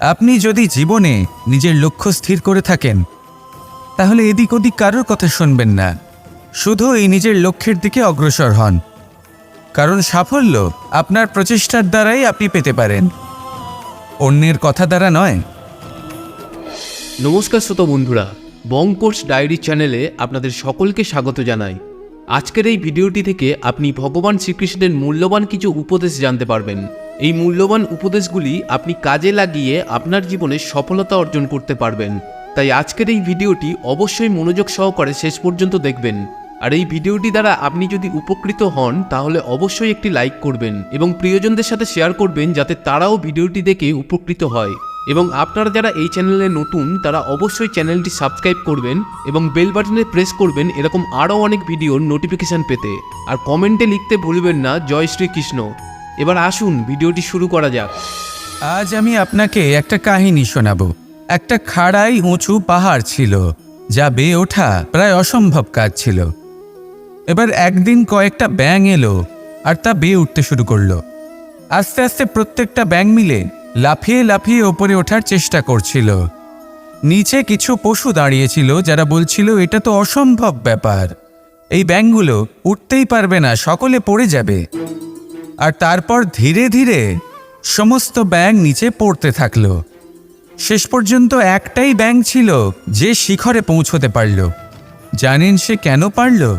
আপনি যদি জীবনে নিজের লক্ষ্য স্থির করে থাকেন, তাহলে এদিক ওদিক কারোর কথা শুনবেন না। শুধু এই নিজের লক্ষ্যের দিকে অগ্রসর হন। কারণ সাফল্য আপনার প্রচেষ্টার দ্বারাই আপনি পেতে পারেন। অন্যের কথা দ্বারা নয়। নমস্কার শ্রোত বন্ধুরা, বং কোর্স ডায়েরি চ্যানেলে আপনাদের সকলকে স্বাগত জানাই। আজকের এই ভিডিওটি থেকে আপনি ভগবান শ্রীকৃষ্ণের মূল্যবান কিছু উপদেশ জানতে পারবেন। এই মূল্যবান উপদেশগুলি আপনি কাজে লাগিয়ে আপনার জীবনে সফলতা অর্জন করতে পারবেন। তাই আজকের এই ভিডিওটি অবশ্যই মনোযোগ সহকারে শেষ পর্যন্ত দেখবেন। আর এই ভিডিওটি দ্বারা আপনি যদি উপকৃত হন, তাহলে অবশ্যই একটি লাইক করবেন এবং প্রিয়জনদের সাথে শেয়ার করবেন যাতে তারাও ভিডিওটি দেখে উপকৃত হয়। এবং আপনারা যারা এই চ্যানেলে নতুন, তারা অবশ্যই চ্যানেলটি সাবস্ক্রাইব করবেন এবং বেল বাটনে প্রেস করবেন এরকম আরও অনেক ভিডিওর নোটিফিকেশান পেতে। আর কমেন্টে লিখতে ভুলবেন না, জয় শ্রীকৃষ্ণ। এবার আসুন, ভিডিওটি শুরু করা যাক। আজ আমি আপনাকে একটা কাহিনী শোনাবো। একটা খাড়াই উঁচু পাহাড় ছিল, যা বেয়ে ওঠা প্রায় অসম্ভব কাজ ছিল। এবার একদিন কয়েকটা ব্যাং এলো আর তা বেয়ে উঠতে শুরু করল। আস্তে আস্তে প্রত্যেকটা ব্যাং মিলে লাফিয়ে লাফিয়ে ওপরে ওঠার চেষ্টা করছিল। নিচে কিছু পশু দাঁড়িয়েছিল যারা বলছিল, এটা তো অসম্ভব ব্যাপার। এই ব্যাংগুলো উঠতেই পারবে না, সকলে পড়ে যাবে। আর তারপর ধীরে ধীরে সমস্ত ব্যাং নিচে পড়তে থাকল। শেষ পর্যন্ত একটাই ব্যাং ছিল যে শিখরে পৌঁছতে পারল। জানেন সে কেন পারল?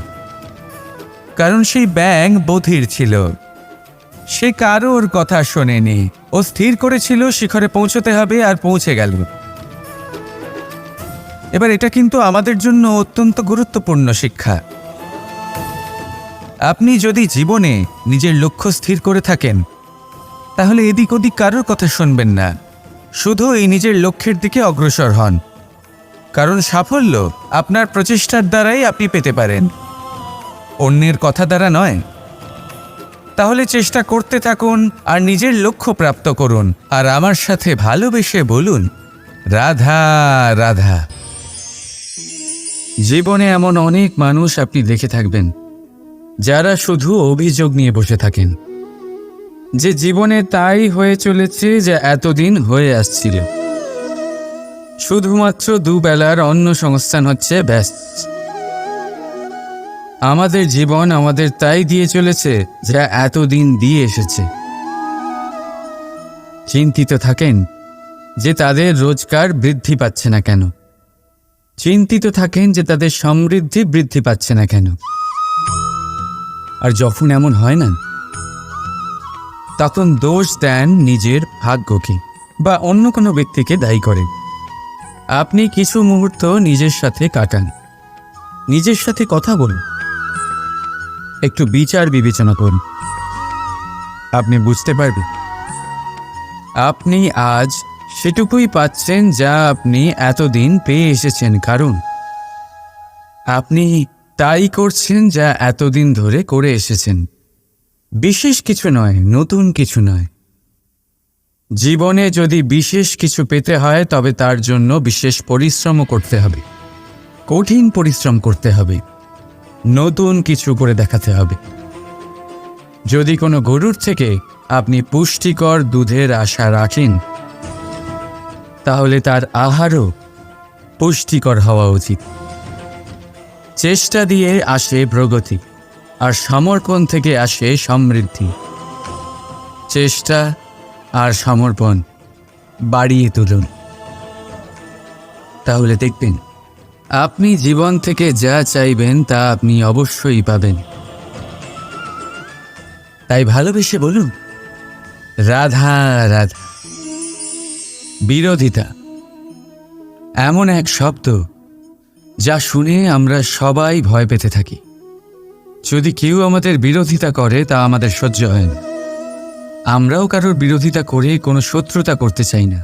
কারণ সেই ব্যাং বধির ছিল। সে কারোর কথা শোনেনি। ও স্থির করেছিল, শিখরে পৌঁছতে হবে আর পৌঁছে গেল। এবার এটা কিন্তু আমাদের জন্য অত্যন্ত গুরুত্বপূর্ণ শিক্ষা। আপনি যদি জীবনে নিজের লক্ষ্য স্থির করে থাকেন, তাহলে এদিক ওদিক কারোর কথা শুনবেন না। শুধু এই নিজের লক্ষ্যের দিকে অগ্রসর হন। কারণ সাফল্য আপনার প্রচেষ্টার দ্বারাই আপনি পেতে পারেন। অন্যের কথা দ্বারা নয়। তাহলে চেষ্টা করতে থাকুন আর নিজের লক্ষ্য প্রাপ্ত করুন। আর আমার সাথে ভালোবেসে বলুন, রাধা রাধা। জীবনে এমন অনেক মানুষ আপনি দেখে থাকবেন। যারা শুধু অভিযোগ নিয়ে বসে থাকেন। যে জীবনে তাই হয়ে চলেছে যা এতদিন হয়ে আসছিল। শুধুমাত্র দুবেলার অন্য সংস্থান হচ্ছে ব্যস্ত আমাদের জীবন আমাদের তাই দিয়ে চলেছে যা এতদিন দিয়ে এসেছে। চিন্তিত থাকেন যে তাদের রোজগার বৃদ্ধি পাচ্ছে না কেন। চিন্তিত থাকেন যে তাদের সমৃদ্ধি বৃদ্ধি পাচ্ছে না কেন। আর যখন এমন হয় না, তখন দোষ দেন নিজের ভাগ্যকে বা অন্য কোনো ব্যক্তিকে দায়ী করেন আপনি কিছু মুহূর্ত নিজের সাথে কাটান। নিজের সাথে কথা বলুন। একটু বিচার বিবেচনা করুন। আপনি বুঝতে পারবেন। আপনি আজ সেটুকুই পাচ্ছেন যা আপনি এতদিন পেয়ে এসেছেন। কারণ আপনি তাই করছেন যা এতদিন ধরে করে এসেছেন। বিশেষ কিছু নয়, নতুন কিছু নয়। জীবনে যদি বিশেষ কিছু পেতে হয়, তবে তার জন্য বিশেষ পরিশ্রমও করতে হবে। কঠিন পরিশ্রম করতে হবে। নতুন কিছু করে দেখাতে হবে। যদি কোনো গরুর থেকে আপনি পুষ্টিকর দুধের আশা রাখেন, তাহলে তার আহারও পুষ্টিকর হওয়া উচিত। চেষ্টা দিয়ে আসে প্রগতি, আর সমর্পণ থেকে আসে সমৃদ্ধি। চেষ্টা আর সমর্পণ বাড়িয়ে তুলুন। তাহলে দেখবেন, আপনি জীবন থেকে যা চাইবেন তা আপনি অবশ্যই পাবেন। তাই ভালোবেসে বলুন, রাধা রাধা, বিরোধিতা, এমন এক শব্দ যা শুনে আমরা সবাই ভয় পেতে থাকি। যদি কেউ আমাদের বিরোধিতা করে, তা আমাদের সহ্য হয় না। আমরাও কারোর বিরোধিতা করে কোনো শত্রুতা করতে চাই না।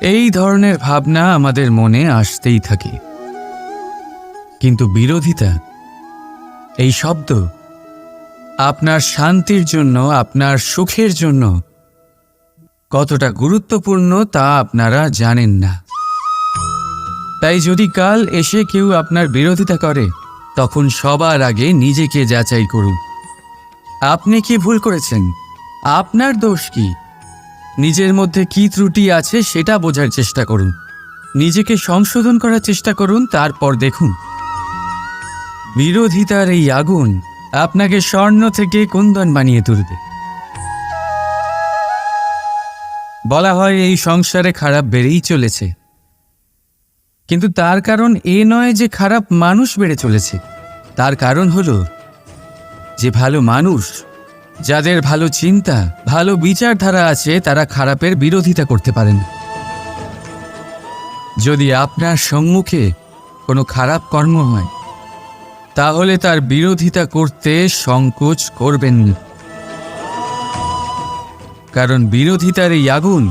এই ধরনের ভাবনা আমাদের মনে আসতেই থাকে। কিন্তু বিরোধিতা, এই শব্দ, আপনার শান্তির জন্য, আপনার সুখের জন্য কতটা গুরুত্বপূর্ণ তা আপনারা জানেন না। তাই যদি কাল এসে কেউ আপনার বিরোধিতা করে, তখন সবার আগে নিজেকে যাচাই করুন। আপনি কি ভুল করেছেন? আপনার দোষ কি? নিজের মধ্যে কি ত্রুটি আছে সেটা বোঝার চেষ্টা করুন। নিজেকে সংশোধন করার চেষ্টা করুন, তারপর দেখুন। বিরোধিতার এই আগুন আপনাকে স্বর্ণ থেকে কুন্দন বানিয়ে তুলবে। বলা হয় এই সংসারে খারাপ বেড়েই চলেছে। কিন্তু তার কারণ এ নয় যে খারাপ মানুষ বেড়ে চলেছে। তার কারণ হলো যে ভালো মানুষ, যাদের ভালো চিন্তা, ভালো বিচারধারা আছে, তারা খারাপের বিরোধিতা করতে পারেন। যদি আপনার সম্মুখে কোনো খারাপ কর্ম হয়, তাহলে তার বিরোধিতা করতে সংকোচ করবেন না। কারণ বিরোধিতার এই আগুন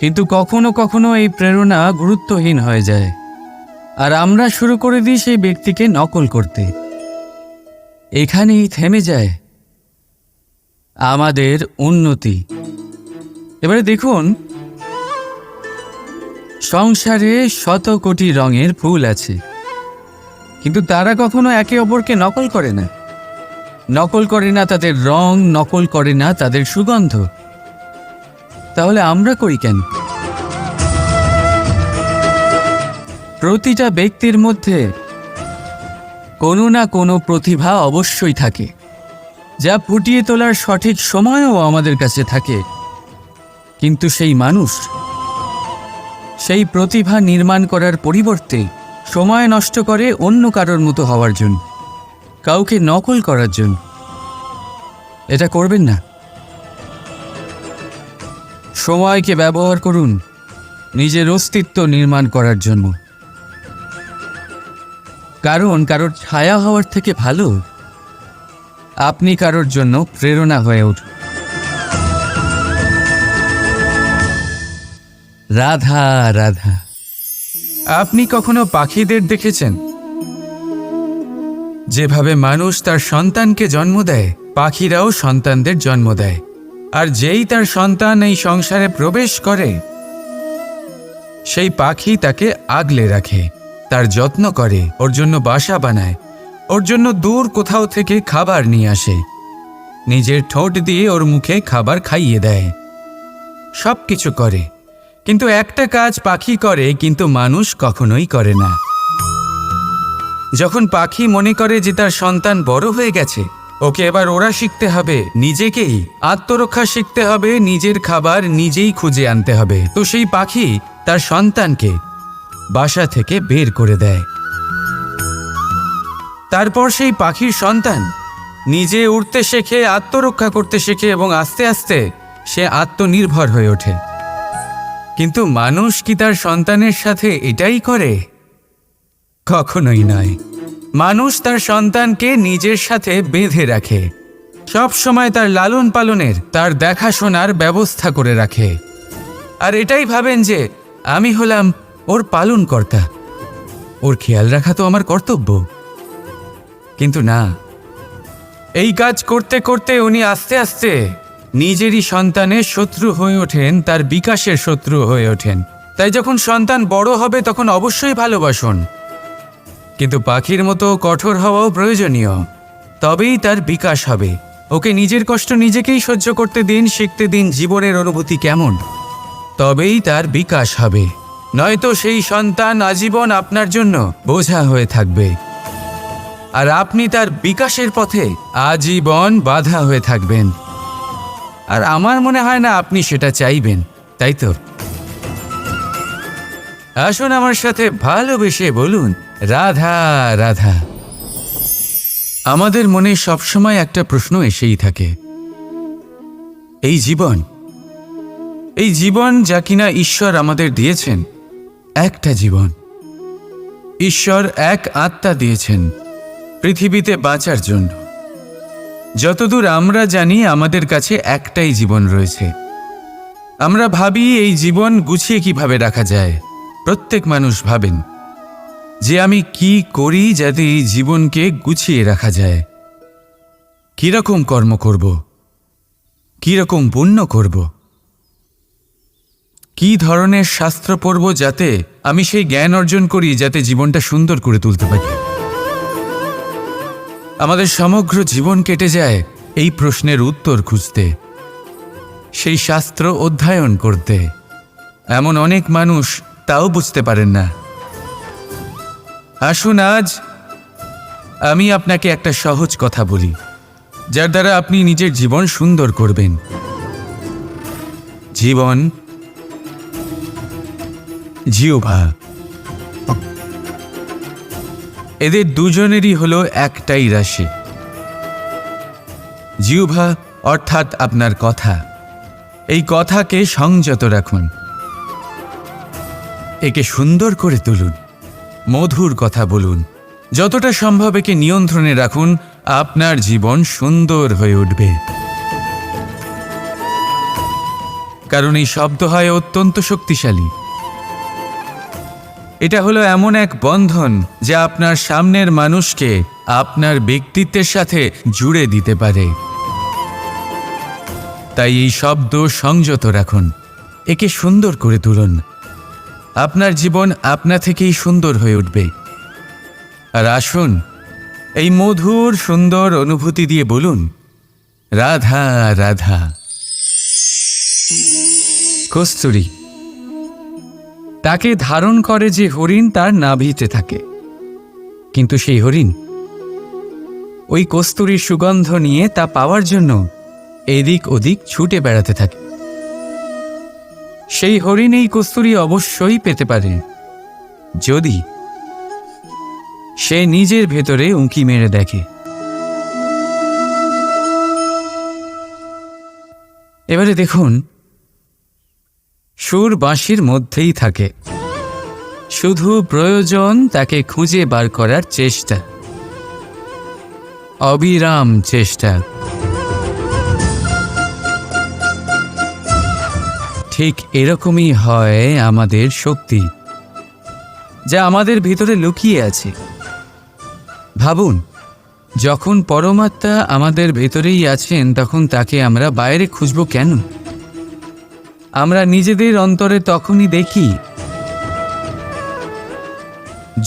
কিন্তু কখনো কখনো এই প্রেরণা গুরুত্বহীন হয়ে যায়। আর আমরা শুরু করে দিই সেই ব্যক্তিকে নকল করতে। এখানেই থেমে যায় আমাদের উন্নতি। এবারে দেখুন, সংসারে শত কোটি রঙের ফুল আছে, কিন্তু তারা কখনো একে অপরকে নকল করে না। নকল করে না তাদের রং, নকল করে না তাদের সুগন্ধ। তাহলে আমরা করি কেন? প্রতিটা ব্যক্তির মধ্যে কোনো না কোনো প্রতিভা অবশ্যই থাকে। যা ফুটিয়ে তোলার সঠিক সময়ও আমাদের কাছে থাকে। কিন্তু সেই মানুষ, সেই প্রতিভা নির্মাণ করার পরিবর্তে সময় নষ্ট করে অন্য কারোর মতো হওয়ার জন্য, কাউকে নকল করার জন্য। এটা করবেন না। সময়কে ব্যবহার করুন নিজের অস্তিত্ব নির্মাণ করার জন্য। কারণ কারোর ছায়া হওয়ার থেকে ভালো আপনি কারোর জন্য প্রেরণা হয়ে উঠুন। রাধা রাধা। আপনি কখনো পাখিদের দেখেছেন? যেভাবে মানুষ তার সন্তানকে জন্ম দেয়, পাখিরাও সন্তানদের জন্ম দেয়। আর যেই তার সন্তান এই সংসারে প্রবেশ করে, সেই পাখি তাকে আগলে রাখে, তার যত্ন করে, ওর জন্য বাসা বানায়, ওর জন্য দূর কোথাও থেকে খাবার নিয়ে আসে, নিজের ঠোঁট দিয়ে ওর মুখে খাবার খাইয়ে দেয়। সব কিছু করে, কিন্তু একটা কাজ পাখি করে, কিন্তু মানুষ কখনোই করে না। যখন পাখি মনে করে যে তার সন্তান বড় হয়ে গেছে ওকে এবার ওরা শিখতে হবে নিজেকেই। আত্মরক্ষা শিখতে হবে, নিজের খাবার নিজেই খুঁজে আনতে হবে। তো সেই পাখি তার সন্তানকে বাসা থেকে বের করে দেয়। তারপর সেই পাখির সন্তান নিজে উড়তে শেখে, আত্মরক্ষা করতে শেখে এবং আস্তে আস্তে সে আত্মনির্ভর হয়ে ওঠে। কিন্তু মানুষ কি তার সন্তানের সাথে এটাই করে? কখনোই নয়। মানুষ তার সন্তানকে নিজের সাথে বেঁধে রাখে। সব সময় তার লালন পালনের, তার দেখাশোনার ব্যবস্থা করে রাখে। আর এটাই ভাবেন যে, আমি হলাম ওর পালনকর্তা। ওর খেয়াল রাখা তো আমার কর্তব্য। কিন্তু না। এই কাজ করতে করতে উনি আস্তে আস্তে নিজেরই সন্তানের শত্রু হয়ে ওঠেন, তার বিকাশের শত্রু হয়ে ওঠেন। তাই যখন সন্তান বড় হবে, তখন অবশ্যই ভালোবাসুন। কিন্তু পাখির মতো কঠোর হওয়াও প্রয়োজনীয়। তবেই তার বিকাশ হবে। ওকে নিজের কষ্ট নিজেকেই সহ্য করতে দিন, শিখতে দিন, জীবনের অনুভূতি কেমন? তবেই তার বিকাশ হবে। নয়তো সেই সন্তান আজীবন আপনার জন্য বোঝা হয়ে থাকবে। আর আপনি তার বিকাশের পথে আজীবন বাধা হয়ে থাকবেন। আর আমার মনে হয় না আপনি সেটা চাইবেন, তাই তো? আসুন আমার সাথে ভালোবেসে বলুন রাধা রাধা। আমাদের মনে সবসময় একটা প্রশ্ন এসেই থাকে। এই জীবন এই জীবন যা কিনা ঈশ্বর আমাদের দিয়েছেন, একটা জীবন। ঈশ্বর এক আত্মা দিয়েছেন, পৃথিবীতে বাঁচার জন্য। যতদূর আমরা জানি, আমাদের কাছে একটাই জীবন রয়েছে। আমরা ভাবি এই জীবন গুছিয়ে কীভাবে রাখা যায়, প্রত্যেক মানুষ ভাবেন। যে আমি কি করি যাতে এই জীবনকে গুছিয়ে রাখা যায়? কীরকম কর্ম করব? কীরকম পুণ্য করব? কি ধরনের শাস্ত্র পড়ব যাতে আমি সেই জ্ঞান অর্জন করি যাতে জীবনটা সুন্দর করে তুলতে পারি? আমাদের সমগ্র জীবন কেটে যায় এই প্রশ্নের উত্তর খুঁজতে, সেই শাস্ত্র অধ্যয়ন করতে। এমন অনেক মানুষ তাও বুঝতে পারেন না। আসুন আজ আমি আপনাকে একটা সহজ কথা বলি, যার দ্বারা আপনি নিজের জীবন সুন্দর করবেন। জীবন জিওভা এদের দুজনেরই হলো একটাই রাশি। জিউভা অর্থাৎ আপনার কথা। এই কথাকে সংযত রাখুন। একে সুন্দর করে তুলুন। মধুর কথা বলুন। যতটা সম্ভব একে নিয়ন্ত্রণে রাখুন, আপনার জীবন সুন্দর হয়ে উঠবে। কারণ এই শব্দ হয় অত্যন্ত শক্তিশালী। এটা হলো এমন এক বন্ধন যা আপনার সামনের মানুষকে আপনার ব্যক্তিত্বের সাথে জুড়ে দিতে পারে। তাই এই শব্দ সংযত রাখুন, একে সুন্দর করে তুলুন। আপনার জীবন আপনা থেকেই সুন্দর হয়ে উঠবে। আর আসুন, এই মধুর, সুন্দর অনুভূতি দিয়ে বলুন, রাধা রাধা। কস্তুরী, তাকে ধারণ করে যে হরিণ তার নাভিতে থাকে। কিন্তু সেই হরিণ, ওই কস্তুরীর সুগন্ধ নিয়ে তা পাওয়ার জন্য এদিক ওদিক ছুটে বেড়াতে থাকে। সেই হরিণ এই কস্তুরি অবশ্যই পেতে পারে। যদি সে নিজের ভেতরে উঁকি মেরে দেখে। এবারে দেখুন, সুর বাঁশির মধ্যেই থাকে। শুধু প্রয়োজন তাকে খুঁজে বার করার চেষ্টা। অবিরাম চেষ্টা। ঠিক এরকমই হয় আমাদের শক্তি, যা আমাদের ভিতরে লুকিয়ে আছে। ভাবুন, যখন পরমাত্মা আমাদের ভেতরেই আছেন, তখন তাকে আমরা বাইরে খুঁজব কেন? আমরা নিজেদের অন্তরে তখনই দেখি,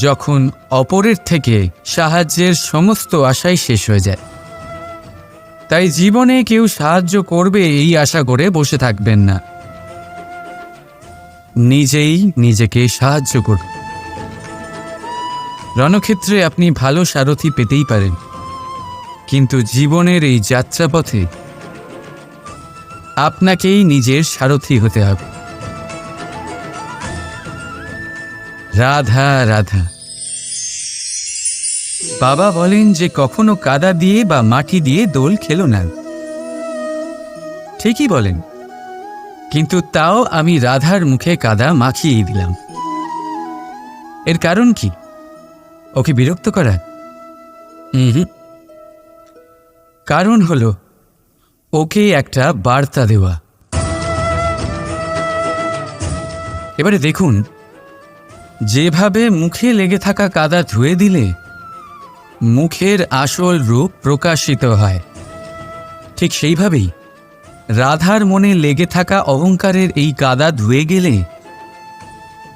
যখন অপরের থেকে সাহায্যের সমস্ত আশাই শেষ হয়ে যায়। তাই জীবনে কেউ সাহায্য করবে এই আশা করে বসে থাকবেন না। নিজেই নিজেকে সাহায্য করুন। রণক্ষেত্রে আপনি ভালো সারথি পেতেই পারেন। কিন্তু জীবনের এই যাত্রাপথে আপনাকেই নিজের সারথি হতে হবে। রাধা রাধা। বাবা বলেন যে কখনো কাদা দিয়ে বা মাটি দিয়ে দোল খেলো না। ঠিকই বলেন। কিন্তু তাও আমি রাধার মুখে কাদা মাখিয়ে দিলাম। এর কারণ কি? ওকে বিরক্ত করা? হুম কারণ হলো, ওকে একটা বার্তা দেওয়া। এবারে দেখুন, যেভাবে মুখে লেগে থাকা কাদা ধুয়ে দিলে, মুখের আসল রূপ প্রকাশিত হয়। ঠিক সেইভাবেই রাধার মনে লেগে থাকা অহংকারের এই কাদা ধুয়ে গেলে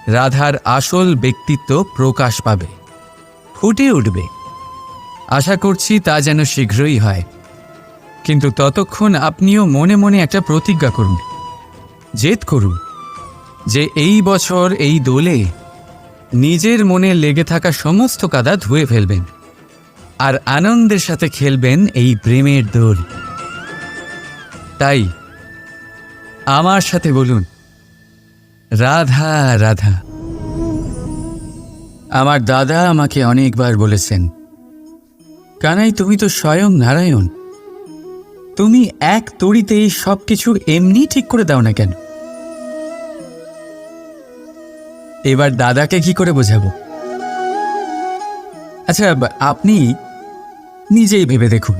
রাধার আসল ব্যক্তিত্ব প্রকাশ পাবে, ফুটে উঠবে। আশা করছি তা যেন শীঘ্রই হয়। কিন্তু ততক্ষণ আপনিও মনে মনে একটা প্রতিজ্ঞা করুন, জেদ করুন যে এই বছর এই দোলে নিজের মনে লেগে থাকা সমস্ত কাদা ধুয়ে ফেলবেন আর আনন্দের সাথে খেলবেন এই প্রেমের দোল। তাই আমার সাথে বলুন। রাধা রাধা। আমার দাদা আমাকে অনেকবার বলেছেন, কানাই তুমি তো স্বয়ং নারায়ণ। তুমি এক তড়িতেই সব কিছু এমনি ঠিক করে দাও না কেন? এবার দাদাকে কি করে বোঝাবো? আচ্ছা আপনি নিজেই ভেবে দেখুন।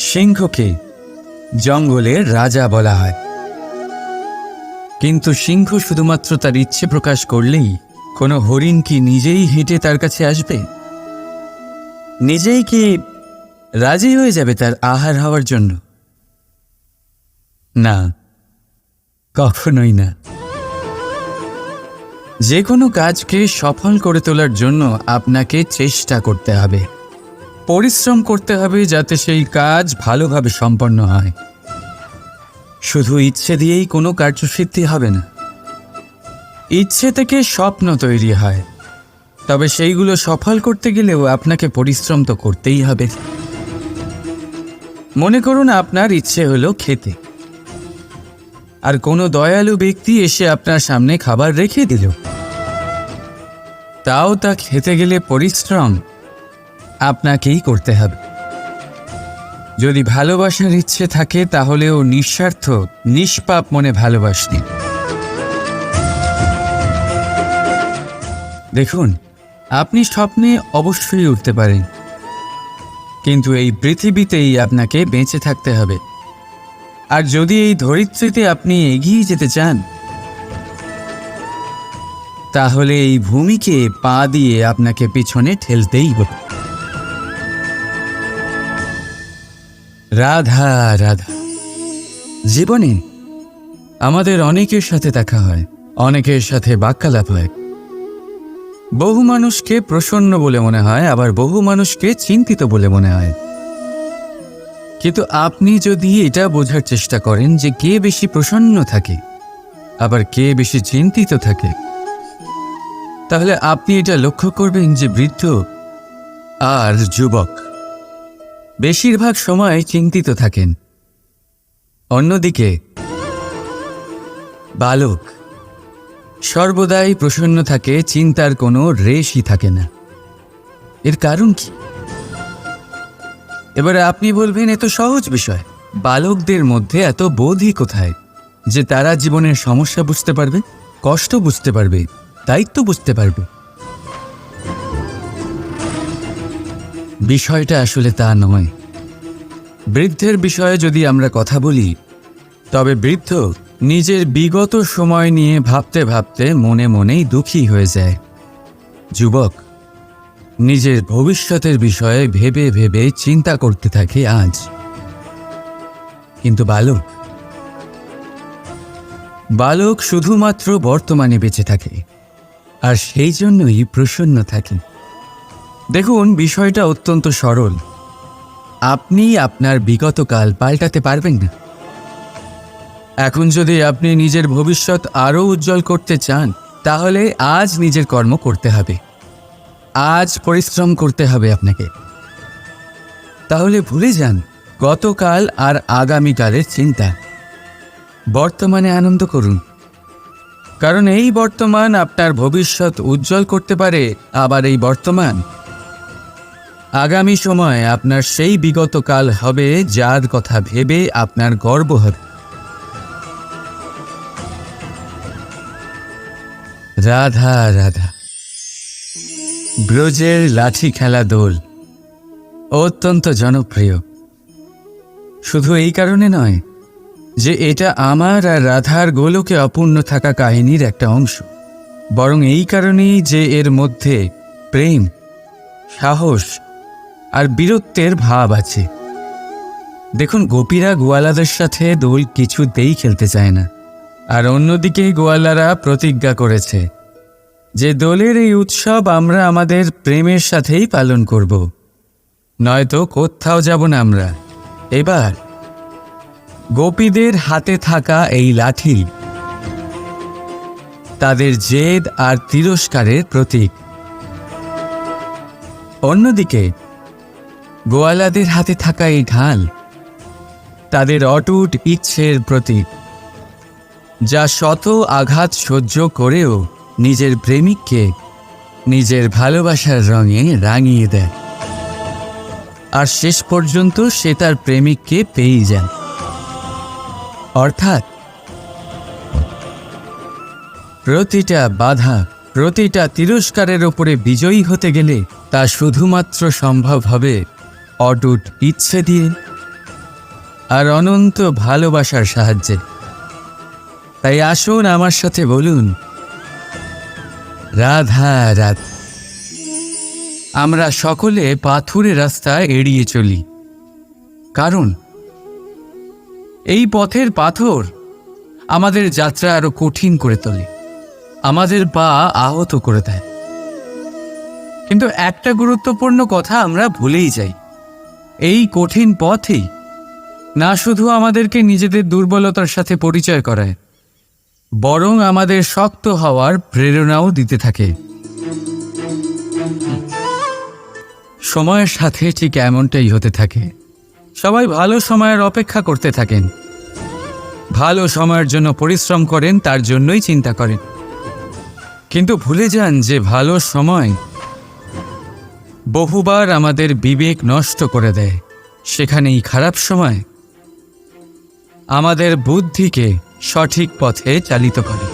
সিংহকে জঙ্গলের রাজা বলা হয়। কিন্তু সিংহ শুধুমাত্র তার ইচ্ছে প্রকাশ করলেই কোনো হরিণ কি নিজেই হেঁটে তার কাছে আসবে? নিজেই কি রাজি হয়ে যাবে তার আহার হওয়ার জন্য? না, কখনোই না। যে কোনো কাজকে সফল করে তোলার জন্য আপনাকে চেষ্টা করতে হবে। পরিশ্রম করতে হবে যাতে সেই কাজ ভালোভাবে সম্পন্ন হয়। শুধু ইচ্ছে দিয়েই কোনো কার্যসিদ্ধি হবে না। ইচ্ছে থেকে স্বপ্ন তৈরি হয়। তবে সেইগুলো সফল করতে গেলেও আপনাকে পরিশ্রম তো করতেই হবে। মনে করুন আপনার ইচ্ছে হলো খেতে। আর কোনো দয়ালু ব্যক্তি এসে আপনার সামনে খাবার রেখে দিল। তাও তা খেতে গেলে পরিশ্রম। আপনাকেই করতে হবে। যদি ভালোবাসার ইচ্ছে থাকে, তাহলেও নিঃস্বার্থ, নিষ্পাপ মনে ভালোবাসনি দেখুন, আপনি স্বপ্নে অবশ্যই উঠতে পারেন। কিন্তু এই পৃথিবীতেই আপনাকে বেঁচে থাকতে হবে। আর যদি এই ধরিত্রীতে আপনি এগিয়ে যেতে চান, তাহলে এই ভূমিকে পা দিয়ে আপনাকে পিছনে ঠেলতেই হবে। রাধা রাধা। জীবনে আমাদের অনেকের সাথে দেখা হয়, অনেকের সাথে বাক্যালাপ হয়। বহু মানুষকে প্রসন্ন বলে মনে হয়, আবার বহু মানুষকে চিন্তিত বলে মনে হয়। কিন্তু আপনি যদি এটা বোঝার চেষ্টা করেন যে কে বেশি প্রসন্ন থাকে, আবার কে বেশি চিন্তিত থাকে, তাহলে আপনি এটা লক্ষ্য করবেন যে বৃদ্ধ আর যুবক বেশিরভাগ সময় চিন্তিত থাকেন। অন্যদিকে, বালক সর্বদাই প্রসন্ন থাকে, চিন্তার কোনো রেশই থাকে না। এর কারণ কি? এবারে আপনি বলবেন এত সহজ বিষয়। বালকদের মধ্যে এত বোধই কোথায় যে তারা জীবনের সমস্যা বুঝতে পারবে, কষ্ট বুঝতে পারবে, দায়িত্ব বুঝতে পারবে? বিষয়টা আসলে তা নয়। বৃদ্ধের বিষয়ে যদি আমরা কথা বলি, তবে বৃদ্ধ নিজের বিগত সময় নিয়ে ভাবতে ভাবতে মনে মনেই দুঃখী হয়ে যায়। যুবক, নিজের ভবিষ্যতের বিষয়ে ভেবে ভেবে চিন্তা করতে থাকে আজ। কিন্তু বালক বালক শুধুমাত্র বর্তমানে বেঁচে থাকে, আর সেই জন্যই প্রসন্ন থাকে। দেখুন, বিষয়টা অত্যন্ত সরল। আপনি আপনার বিগত কাল পাল্টাতে পারবেন না। এখন যদি আপনি নিজের ভবিষ্যৎ আরও উজ্জ্বল করতে চান, তাহলে আজ নিজের কর্ম করতে হবে। আজ পরিশ্রম করতে হবে আপনাকে। তাহলে ভুলে যান, গতকাল আর আগামীকালের চিন্তা। বর্তমানে আনন্দ করুন। কারণ এই বর্তমান আপনার ভবিষ্যৎ উজ্জ্বল করতে পারে, আবার এই বর্তমান আগামী সময় আপনার সেই বিগত কাল হবে যার কথা ভেবে আপনার গর্ব হবে। রাধা রাধা। ব্রজের লাঠি খেলা দোল। অত্যন্ত জনপ্রিয়। শুধু এই কারণে নয়, যে এটা আমার আর রাধার গোলকে অপূর্ণ থাকা কাহিনীর একটা অংশ। বরং এই কারণেই যে এর মধ্যে প্রেম, সাহস আর বীরত্বের ভাব আছে। দেখুন, গোপীরা গোয়ালাদের সাথে দোল কিছুতেই খেলতে চায় না। আর অন্যদিকে গোয়ালারা প্রতিজ্ঞা করেছে যে দোলের এই উৎসব আমরা আমাদের প্রেমের সাথেই পালন করব। নয়তো কোথাও যাব না আমরা। এবার গোপীদের হাতে থাকা এই লাঠি তাদের জেদ আর তিরস্কারের প্রতীক। অন্যদিকে গোয়ালাদের হাতে থাকা এই ঢাল তাদের অটুট ইচ্ছের প্রতীক, যা শত আঘাত সহ্য করেও নিজের প্রেমিককে নিজের ভালোবাসার রঙে রাঙিয়ে দেয়। আর শেষ পর্যন্ত সে তার প্রেমিককে পেয়েই যায়। অর্থাৎ প্রতিটা বাধা, প্রতিটা তিরস্কারের ওপরে বিজয়ী হতে গেলে তা শুধুমাত্র সম্ভব হবে অটুট ইচ্ছে দিয়ে আর অনন্ত ভালোবাসার সাহায্যে। তাই আসুন আমার সাথে বলুন, রাধা রাধা। আমরা সকলে পাথুরে রাস্তা এড়িয়ে চলি। কারণ এই পথের পাথর আমাদের যাত্রা আরও কঠিন করে তোলে, আমাদের পা আহত করে দেয়। কিন্তু একটা গুরুত্বপূর্ণ কথা আমরা ভুলেই যাই। এই কঠিন পথই না শুধু আমাদেরকে নিজেদের দুর্বলতার সাথে পরিচয় করায়, বরং আমাদের শক্ত হওয়ার প্রেরণাও দিতে থাকে। সময়ের সাথে ঠিক এমনটাই হতে থাকে। সবাই ভালো সময়ের অপেক্ষা করতে থাকেন। ভালো সময়ের জন্য পরিশ্রম করেন, তার জন্যই চিন্তা করেন। কিন্তু ভুলে যান যে ভালো সময় বহুবার আমাদের বিবেক নষ্ট করে দেয়। সেখানেই খারাপ সময় আমাদের বুদ্ধিকে সঠিক পথে চালিত করে।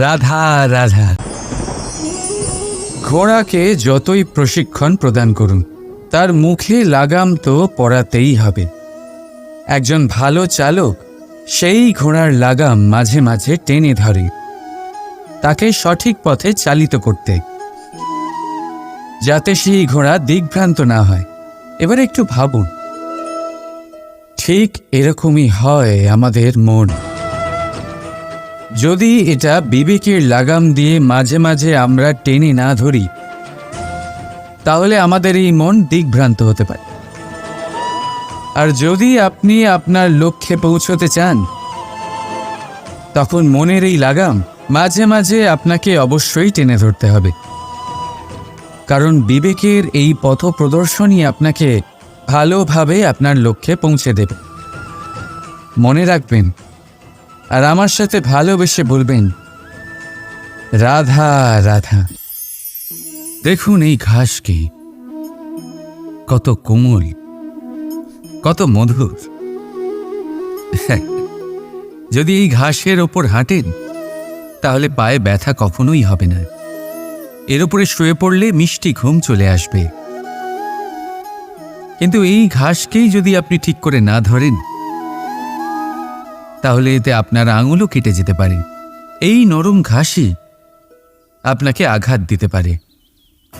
রাধা রাধা। ঘোড়াকে যতই প্রশিক্ষণ প্রদান করুন, তার মুখে লাগাম তো পরাতেই হবে। একজন ভালো চালক সেই ঘোড়ার লাগাম মাঝে মাঝে টেনে ধরে। তাকে সঠিক পথে চালিত করতে। যাতে সেই ঘোড়া দিগ্ভ্রান্ত না হয়। এবার একটু ভাবুন। ঠিক এরকমই হয় আমাদের মন। যদি এটা বিবেকের লাগাম দিয়ে মাঝে মাঝে আমরা টেনে না ধরি, তাহলে আমাদের এই মন দিগ্ভ্রান্ত হতে পারে। আর যদি আপনি আপনার লক্ষ্যে পৌঁছতে চান, তখন মনের এই লাগাম মাঝে মাঝে আপনাকে অবশ্যই টেনে ধরতে হবে। কারণ বিবেকের এই পথ প্রদর্শনই আপনাকে ভালোভাবে আপনার লক্ষ্যে পৌঁছে দেবে। মনে রাখবেন, আর আমার সাথে ভালোবেসে বলবেন, রাধা রাধা। দেখুন এই ঘাসকে কত কোমল, কত মধুর। যদি এই ঘাসের ওপর হাঁটেন তাহলে পায়ে ব্যথা কখনোই হবে না। এর উপরে শুয়ে পড়লে মিষ্টি ঘুম চলে আসবে। কিন্তু এই ঘাসকেই যদি আপনি ঠিক করে না ধরেন, তাহলে এতে আপনার আঙুলও কেটে যেতে পারে। এই নরম ঘাসই আপনাকে আঘাত দিতে পারে।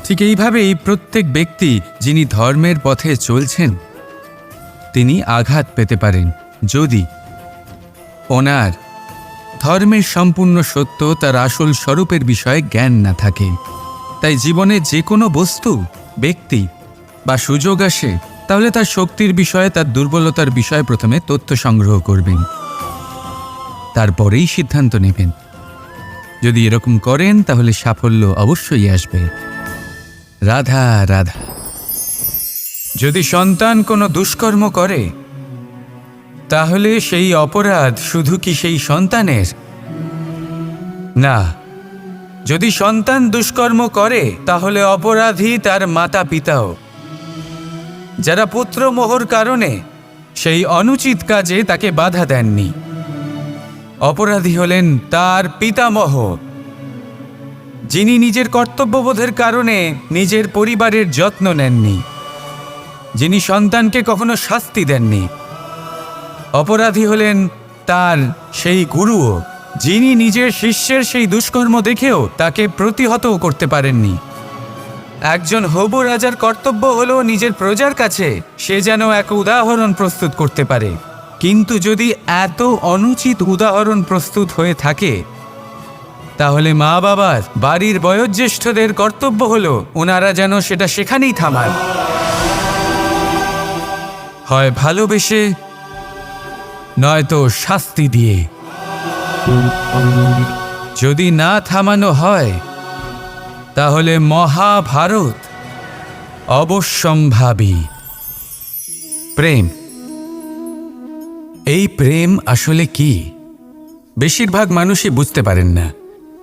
ঠিক এইভাবেই প্রত্যেক ব্যক্তি যিনি ধর্মের পথে চলছেন, তিনি আঘাত পেতে পারেন। যদি ওনার ধর্মের সম্পূর্ণ সত্য তার আসল স্বরূপের বিষয়ে জ্ঞান না থাকে। তাই জীবনে যে কোনো বস্তু, ব্যক্তি বা সুযোগ আসে, তাহলে তার শক্তির বিষয়ে, তার দুর্বলতার বিষয়ে প্রথমে তথ্য সংগ্রহ করবেন। তারপরেই সিদ্ধান্ত নেবেন। যদি এরকম করেন, তাহলে সাফল্য অবশ্যই আসবে। রাধা রাধা। যদি সন্তান কোনো দুষ্কর্ম করে তাহলে সেই অপরাধ শুধু কি সেই সন্তানের? না। যদি সন্তান দুষ্কর্ম করে, তাহলে অপরাধী তার মাতা পিতাও যারা পুত্রমোহর কারণে সেই অনুচিত কাজে তাকে বাধা দেননি। অপরাধী হলেন তার পিতামহ, যিনি নিজের কর্তব্যবোধের কারণে নিজের পরিবারের যত্ন নেননি, যিনি সন্তানকে কখনো শাস্তি দেননি। অপরাধী হলেন তার সেই গুরুও, যিনি নিজের শিষ্যের সেই দুষ্কর্ম দেখেও তাকে প্রতিহতও করতে পারেননি। একজন হবু রাজার কর্তব্য হল নিজের প্রজার কাছে সে যেন এক উদাহরণ প্রস্তুত করতে পারে। কিন্তু যদি এত অনুচিত উদাহরণ প্রস্তুত হয়ে থাকে, তাহলে মা বাবার বাড়ির বয়োজ্যেষ্ঠদের কর্তব্য হলো ওনারা যেন সেটা সেখানেই থামান। হয় ভালোবেসে নয়তো শাস্তি দিয়ে। যদি না থামানো হয়, তাহলে মহাভারত অবশ্যম্ভাবী। প্রেম। এই প্রেম আসলে কি? বেশিরভাগ মানুষই বুঝতে পারেন না।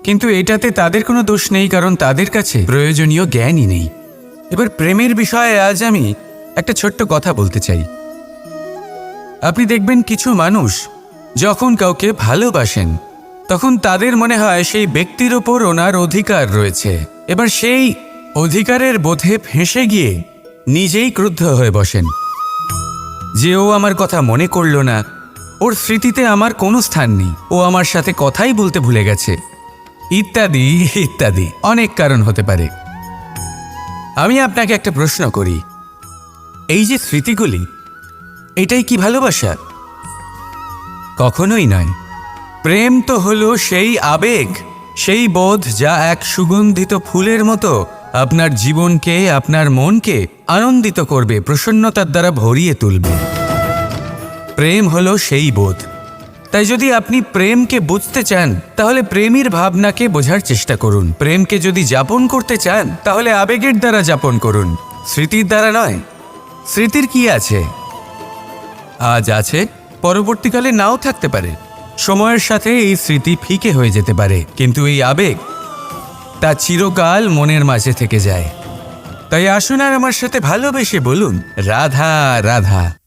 কিন্তু এটাতে তাদের কোনো দোষ নেই, কারণ তাদের কাছে প্রয়োজনীয় জ্ঞানই নেই। এবার প্রেমের বিষয়ে আজ আমি একটা ছোট্ট কথা বলতে চাই। আপনি দেখবেন কিছু মানুষ যখন কাউকে ভালোবাসেন, তখন তাদের মনে হয় সেই ব্যক্তির ওপর ওনার অধিকার রয়েছে। এবার সেই অধিকারের বোধে ফেঁসে গিয়ে নিজেই ক্রুদ্ধ হয়ে বসেন। যে ও আমার কথা মনে করল না, ওর স্মৃতিতে আমার কোনো স্থান নেই। ও আমার সাথে কথাই বলতে ভুলে গেছে। ইত্যাদি ইত্যাদি, অনেক কারণ হতে পারে। আমি আপনাকে একটা প্রশ্ন করি। এই যে স্মৃতিগুলি এটাই কি ভালোবাসা? কখনোই নয়। প্রেম তো হলো সেই আবেগ, সেই বোধ যা এক সুগন্ধিত ফুলের মতো আপনার জীবনকে, আপনার মনকে আনন্দিত করবে, প্রসন্নতার দ্বারা ভরিয়ে তুলবে। প্রেম হলো সেই বোধ। তাই যদি আপনি প্রেমকে বুঝতে চান, তাহলে প্রেমীর ভাবনাকে বোঝার চেষ্টা করুন। প্রেমকে যদি যাপন করতে চান, তাহলে আবেগের দ্বারা যাপন করুন। স্মৃতির দ্বারা নয়। স্মৃতির কি আছে? আজ আছে, পরবর্তীকালে নাও থাকতে পারে। সময়ের সাথে এই স্মৃতি ফিকে হয়ে যেতে পারে, কিন্তু এই আবেগ, তা চিরকাল মনের মাঝে থেকে যায়। তাই আসুন আর আমার সাথে ভালোবেসে বলুন, রাধা রাধা।